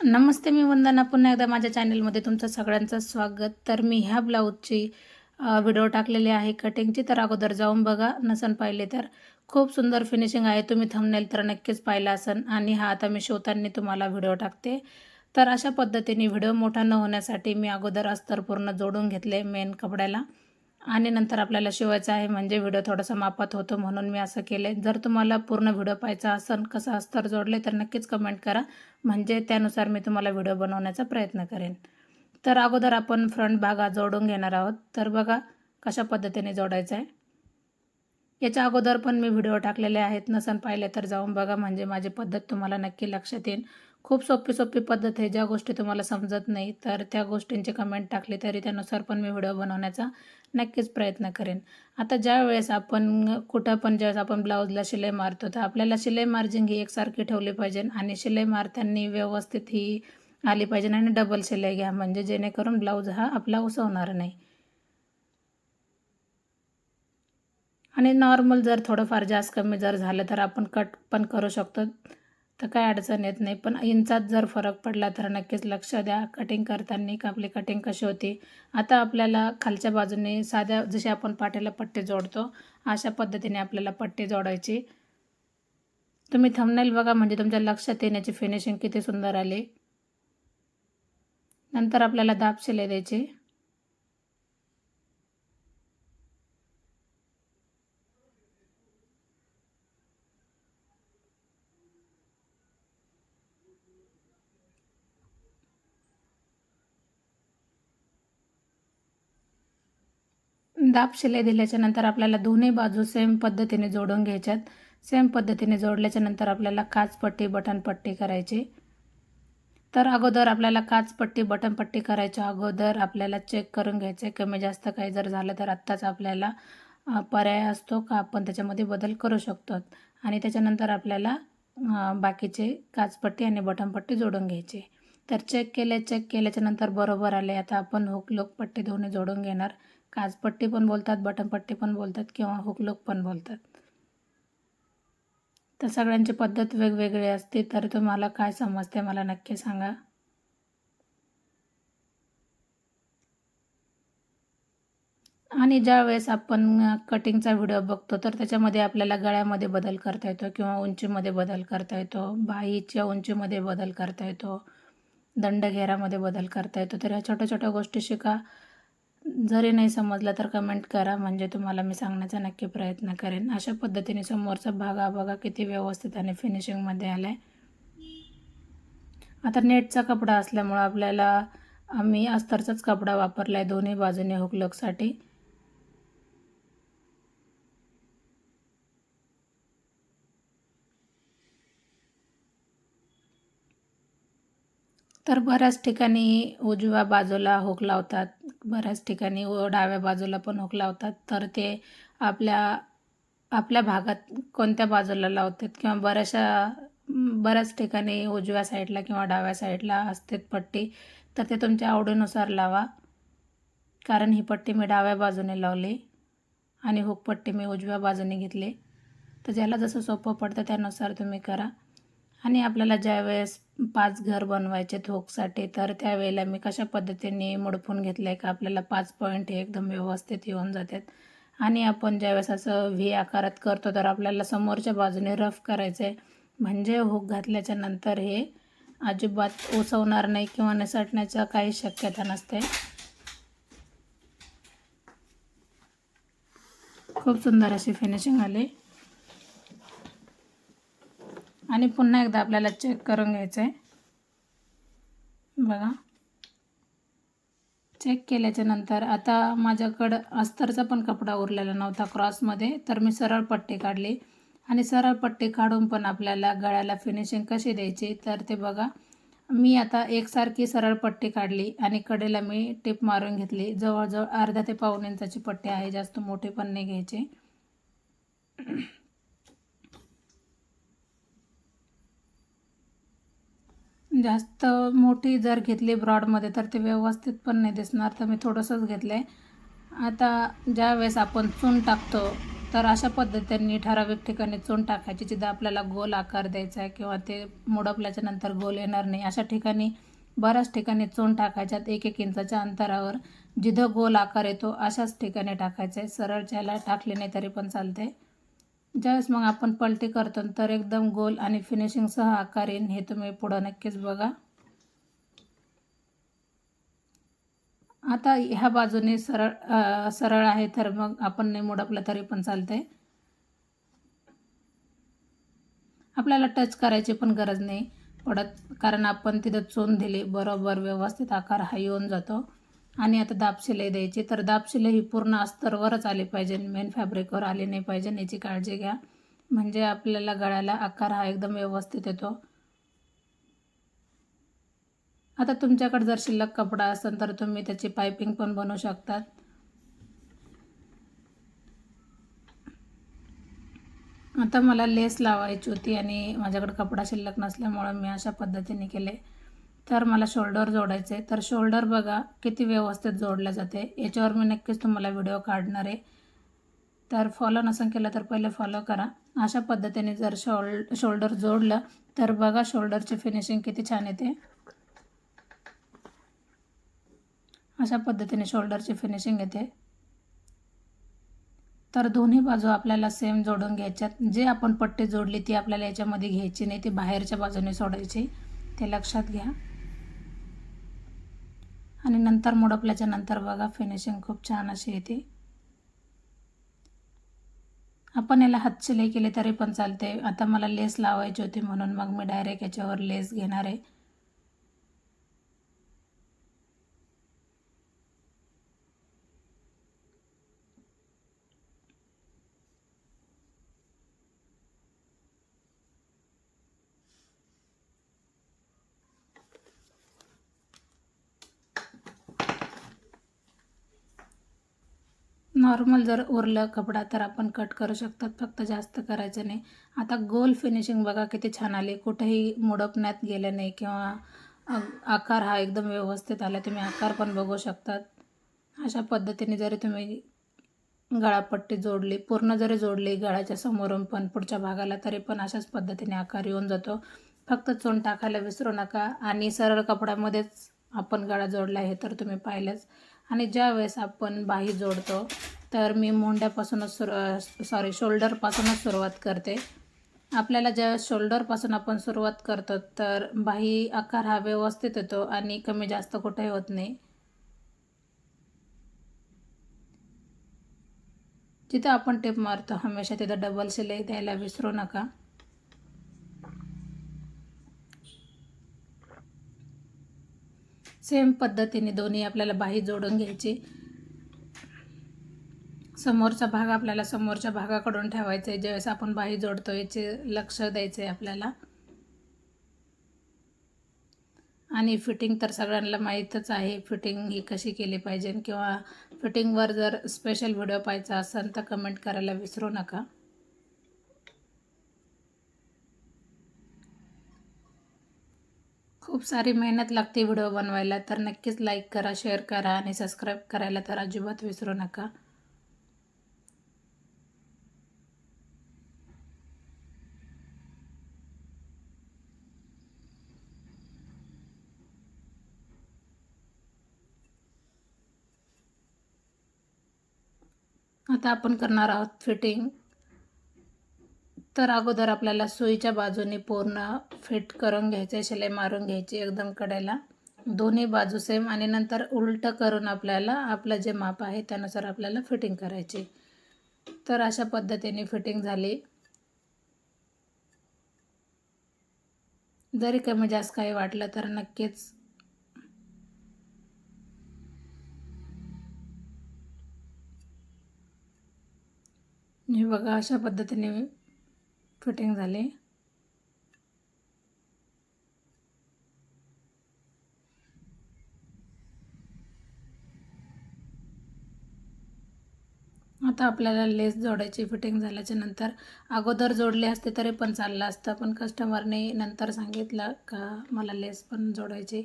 नमस्ते मी वंदना. पुन्हा एकदा माझ्या चॅनलमध्ये तुमचं सगळ्यांचं स्वागत. तर मी ह्या ब्लाऊजची व्हिडिओ टाकलेली आहे. कटिंगची तर अगोदर जाऊन बघा. नसन पाहिले तर खूप सुंदर फिनिशिंग आहे. तुम्ही थंबनेल तर नक्कीच पाहिला असन. आणि हा आता मी शिवताना तुम्हाला व्हिडिओ टाकते. तर अशा पद्धतीने व्हिडिओ मोठा न होण्यासाठी मी अगोदर अस्तर पूर्ण जोडून घेतले मेन कपड्याला. आणि नंतर आपल्याला शिवायचं आहे म्हणजे व्हिडिओ थोडासा मापात होतो म्हणून मी असं केले जर तुम्हाला पूर्ण व्हिडिओ पाहायचा असेल कसं अस्तर जोडले तर नक्कीच कमेंट करा. म्हणजे त्यानुसार मी तुम्हाला व्हिडिओ बनवण्याचा प्रयत्न करेन. तर अगोदर आपण फ्रंट भागा जोडून घेणार आहोत. तर बघा कशा पद्धतीने जोडायचं आहे याच्या अगोदर पण मी व्हिडिओ टाकलेले आहेत. नसन पाहिले तर जाऊन बघा. म्हणजे माझी पद्धत तुम्हाला नक्की लक्षात येईल. खूप सोपी सोपी पद्धत आहे. ज्या गोष्टी तुम्हाला समजत नाही तर त्या गोष्टींची कमेंट टाकली तरी त्यानुसार पण मी व्हिडिओ बनवण्याचा नक्कीच प्रयत्न करेन. आता ज्या वेळेस आपण कुठं पण ज्यावेळेस आपण ब्लाऊजला शिलाई मारतो तर आपल्याला शिलाई मार्जिंग ही एकसारखी ठेवली पाहिजे आणि शिलाई मारताना व्यवस्थित ही आली पाहिजे आणि डबल शिलाई घ्या. म्हणजे जेणेकरून ब्लाऊज हा आपला उसवणार नाही. आणि नॉर्मल जर थोडंफार जास्त कमी जर झालं तर आपण कट पण करू शकतो. तर काय अडचण येत नाही. पण इंचात जर फरक पडला तर नक्कीच लक्ष द्या. कटिंग करताना का आपली कटिंग कशी होती. आता आपल्याला खालच्या बाजूने साध्या जशी आपण पाठीला पट्टी जोडतो अशा पद्धतीने आपल्याला पट्टी जोडायची. तुम्ही थंबनेल बघा म्हणजे तुमच्या लक्षात येण्याची फिनिशिंग किती सुंदर आली. नंतर आपल्याला दाब शिलाई द्यायची. दाब शिलाई दिल्याच्या नंतर आपल्याला दोन्ही बाजू सेम पद्धतीने जोडून घ्यायच्यात. सेम पद्धतीने जोडल्याच्या नंतर आपल्याला काचपट्टी बटनपट्टी करायची. तर अगोदर आपल्याला काचपट्टी बटनपट्टी करायच्या अगोदर आपल्याला चेक करून घ्यायचं आहे कमी जास्त काही जर झालं तर आत्ताच आपल्याला पर्याय असतो का आपण त्याच्यामध्ये बदल करू शकतो आणि त्याच्यानंतर आपल्याला बाकीचे काचपट्टी आणि बटनपट्टी जोडून घ्यायची. तर चेक केले चेक केल्याच्यानंतर बरोबर आले. आता आपण हुक लोक पट्टी दोन्ही जोडून घेणार. काचपट्टी पण बोलतात बटनपट्टी पण बोलतात किंवा हुकलोक पण बोलतात. तर सगळ्यांची पद्धत वेगवेगळी असते तर तुम्हाला काय समजते मला नक्की सांगा. आणि ज्या वेळेस आपण कटिंगचा व्हिडिओ बघतो तर त्याच्यामध्ये आपल्याला गळ्यामध्ये बदल करता येतो किंवा उंचीमध्ये बदल करता येतो बाईच्या उंचीमध्ये बदल करता येतो दंडघेरामध्ये बदल करता येतो. तर ह्या छोट्या छोट्या गोष्टी शिका. जरी नाही समजलं तर कमेंट करा. म्हणजे तुम्हाला मी सांगण्याचा नक्की प्रयत्न करेन. अशा पद्धतीने समोरचा भाग हा बघा किती व्यवस्थित आणि फिनिशिंगमध्ये आला आहे आता नेटचा कपडा असल्यामुळं आपल्याला आम्ही अस्तरचाच कपडा वापरला आहे दोन्ही बाजूने हुकलकसाठी तर बऱ्याच ठिकाणी उजव्या बाजूला हुक लावतात. बऱ्याच ठिकाणी डाव्या बाजूला पण हुक लावतात. तर ते आपल्या आपल्या भागात कोणत्या बाजूला लावतात? किंवा बऱ्याचशा बऱ्याच ठिकाणी उजव्या साईडला किंवा डाव्या साईडला असते पट्टी तर ते तुमच्या आवडीनुसार लावा. कारण ही पट्टी मी डाव्या बाजूने लावली आणि हुक पट्टी मी उजव्या बाजूने घेतली. तर ज्याला जसं सोपं पडतं त्यानुसार तुम्ही करा. आणि आपल्याला ज्यावेळेस पाच घर बनवायचे थोकसाठी तर त्यावेळेला मी कशा पद्धतीने मुडपून घेतलं आहे का आपल्याला पाच पॉईंट हे एकदम व्यवस्थित येऊन जातात. आणि आपण ज्यावेळेस असं व्ही आकारात करतो तर आपल्याला समोरच्या बाजूने रफ करायचं आहे म्हणजे हुक घातल्याच्या नंतर हे अजिबात ओसवणार नाही किंवा निसटण्याचं काही शक्यता नसते. खूप सुंदर अशी फिनिशिंग आली. आणि पुन्हा एकदा आपल्याला चेक करून घ्यायचं आहे बघा. चेक केल्याच्यानंतर आता माझ्याकडं अस्तरचा पण कपडा उरलेला नव्हता क्रॉसमध्ये तर मी सरळ पट्टी काढली. आणि सरळ पट्टी काढून पण आपल्याला गळ्याला फिनिशिंग कशी द्यायची तर ते बघा. मी आता एकसारखी सरळ पट्टी काढली आणि कडेला मी टिप मारून घेतली. जवळजवळ अर्धा ते पाऊण इंचाची पट्टी आहे जास्त मोठी पण नाही घ्यायची. जास्त मोठी जर घेतली ब्रॉडमध्ये तर ते व्यवस्थित पण नाही दिसणार. तर मी थोडंसंच घेतलं आहे आता ज्या वेळेस आपण चून टाकतो तर अशा पद्धतीने ठराविक ठिकाणी चून टाकायची जिथं आपल्याला गोल आकार द्यायचा आहे किंवा ते मुडपल्याच्या नंतर गोल येणार नाही. अशा ठिकाणी बऱ्याच ठिकाणी चून टाकायच्यात एक एक इंचाच्या अंतरावर. जिथं गोल आकार येतो अशाच ठिकाणी टाकायचं आहे सरळ ज्याला टाकले नाही तरी पण चालते ज्यावेळेस मग आपण पलटी करतो तर एकदम गोल आणि फिनिशिंगसह आकार येईन. हे तुम्ही पुढं नक्कीच बघा. आता ह्या बाजूने सरळ सरळ आहे तर मग आपण नाही मुडपलं तरी पण चालतंय. आपल्याला टच करायची पण गरज नाही पडत कारण आपण तिथं चून दिली बरोबर व्यवस्थित आकार हा येऊन जातो. आणि आता दाब शिलाई द्यायची. तर दाब शिलाई ही पूर्ण अस्तरवरच आली पाहिजे. मेन फॅब्रिकवर आली नाही पाहिजे. याची काळजी घ्या. म्हणजे आपल्याला गळ्याला आकार हा एकदम व्यवस्थित येतो. आता तुमच्याकडे जर शिल्लक कपडा असेल तर तुम्ही त्याची पायपिंग पण बनवू शकतात. आता मला लेस लावायची होती आणि माझ्याकडे कपडा शिल्लक नसल्यामुळं मी अशा पद्धतीने केले. तर मला शोल्डर जोडायचं आहे. तर शोल्डर बघा किती व्यवस्थित जोडलं जाते. याच्यावर मी नक्कीच तुम्हाला व्हिडिओ काढणार आहे. तर फॉलो नसेल केलं तर पहिले फॉलो करा. अशा पद्धतीने जर शोल्ड शोल्डर जोडलं तर बघा शोल्डरची फिनिशिंग किती छान येते. अशा पद्धतीने शोल्डरची फिनिशिंग येते. तर दोन्ही बाजू आपल्याला सेम जोडून घ्यायच्यात. जे आपण पट्टी जोडली ती आपल्याला याच्यामध्ये घ्यायची नाही ती बाहेरच्या बाजूने सोडायची. ते लक्षात घ्या. आणि नंतर मोडपल्याच्या नंतर बघा फिनिशिंग खूप छान अशी येते. आपण याला हात शिलाई केली तरी पण चालते. आता मला लेस लावायची होती म्हणून मग मी डायरेक्ट याच्यावर लेस घेणार आहे. नॉर्मल जर उरलं कपडा तर आपण कट करू शकतात. फक्त जास्त करायचं नाही. आता गोल फिनिशिंग बघा किती छान आली. कुठेही मुडपण्यात गेलं नाही किंवा आकार हा एकदम व्यवस्थित आला तुम्ही आकार पण बघू शकतात. अशा पद्धतीने जरी तुम्ही गळापट्टी जोडली पूर्ण जरी जोडली गळाच्या समोरून पण पुढच्या भागाला तरी पण अशाच पद्धतीने आकार येऊन जातो. फक्त चोन टाकायला विसरू नका. आणि सरळ कपड्यामध्येच आपण गळा जोडला आहे तर तुम्ही पाहिलंच. आणि ज्या वेळेस आपण बाही जोडतो तर मी मोंड्यापासूनच सुरू सॉरी शोल्डरपासूनच सुरुवात करते. आपल्याला ज्या शोल्डरपासून आपण सुरुवात करतो तर बाही आकार हा व्यवस्थित येतो आणि कमी जास्त कुठेही होत नाही. जिथं आपण टेप मारतो हमेशा तिथं डबल शिलाई द्यायला विसरू नका. सेम पद्धतीने दोन्ही आपल्याला बाही जोडून घ्यायची. समोरचा भाग आपल्याला समोरच्या भागाकडून ठेवायचा आहे. ज्यावेळेस आपण बाही जोडतो याचे लक्ष द्यायचं आहे आपल्याला. आणि फिटिंग तर सगळ्यांना माहीतच आहे. फिटिंग ही कशी केली पाहिजे? किंवा फिटिंगवर जर स्पेशल व्हिडिओ पाहायचा असेल तर कमेंट करायला विसरू नका. खूप सारी मेहनत लागते व्हिडिओ बनवायला तर नक्कीच लाईक करा शेअर करा आणि सबस्क्राईब करायला तर अजिबात विसरू नका. आता आपण करणार आहोत फिटिंग तर अगोदर आपल्याला सुईच्या बाजूने पूर्ण फिट करून घ्यायचे शिलाई मारून घ्यायची एकदम कडेला. दोन्ही बाजू सेम आणि नंतर उलटं करून आपल्याला आपलं जे माप आहे त्यानुसार आपल्याला फिटिंग करायची. तर अशा पद्धतीने फिटिंग झाली. जरी कमी जास्त काही वाटलं तर नक्कीच हे बघा अशा पद्धतीने फिटिंग झाली. आता आपल्याला लेस जोडायची फिटिंग झाल्याच्यानंतर अगोदर जोडले असते तरी पण चाललं असतं. पण कस्टमरने नंतर सांगितलं का मला लेस पण जोडायची.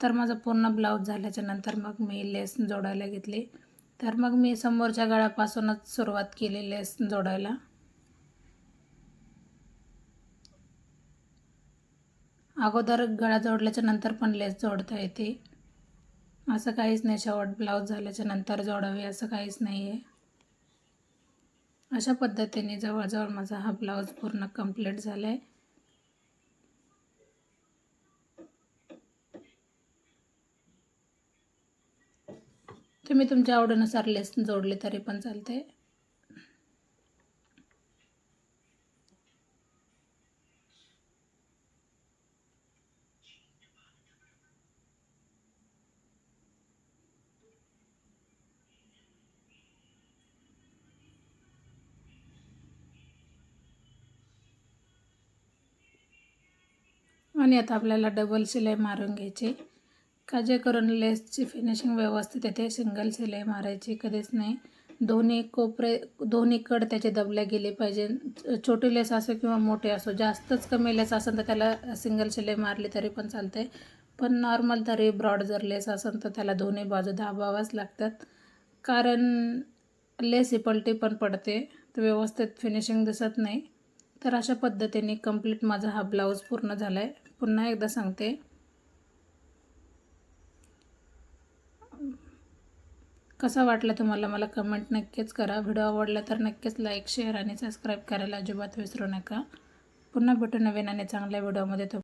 तर माझा पूर्ण ब्लाऊज झाल्याच्यानंतर मग मी लेस जोडायला घेतली. तर मग मी समोरच्या गळ्यापासूनच सुरुवात केली लेस जोडायला. अगोदर गळा जोडल्याच्या नंतर पण लेस जोडता येते. असं काहीच नाही शेवट ब्लाऊज झाल्याच्यानंतर जोडावे असं काहीच नाही आहे अशा पद्धतीने जवळजवळ माझा हा ब्लाऊज पूर्ण कंप्लीट झाला आहे तुम्ही तुमच्या आवडीनुसार लेस जोडले तरी पण चालते आणि आता आपल्याला डबल शिलाई मारून घ्यायची का जे करून लेसची फिनिशिंग व्यवस्थित येते सिंगल शिलाई मारायची कधीच नाही. दोन्ही कोपरे दोन्ही कड त्याचे दबले गेले पाहिजे. छोटे लेस असो किंवा मोठे असो जास्तच कमी लेस असेल तर त्याला सिंगल शिलाई मारली तरी पण चालते पण नॉर्मल तरी ब्रॉड जर लेस असेल तर त्याला दोन्ही बाजू दाबावाच लागतात. कारण लेस ही पलटी पण पडते तर व्यवस्थित फिनिशिंग दिसत नाही. तर अशा पद्धतीने कंप्लीट माझा हा ब्लाऊज पूर्ण झाला आहे पुन्हा एकदा सांगते. कसा वाटला तुम्हाला मला कमेंट नक्कीच करा. व्हिडिओ आवडला तर नक्कीच लाईक शेअर आणि सबस्क्राईब करायला अजिबात विसरू नका. पुन्हा भेटू नवीन आणि चांगल्या व्हिडिओमध्ये तो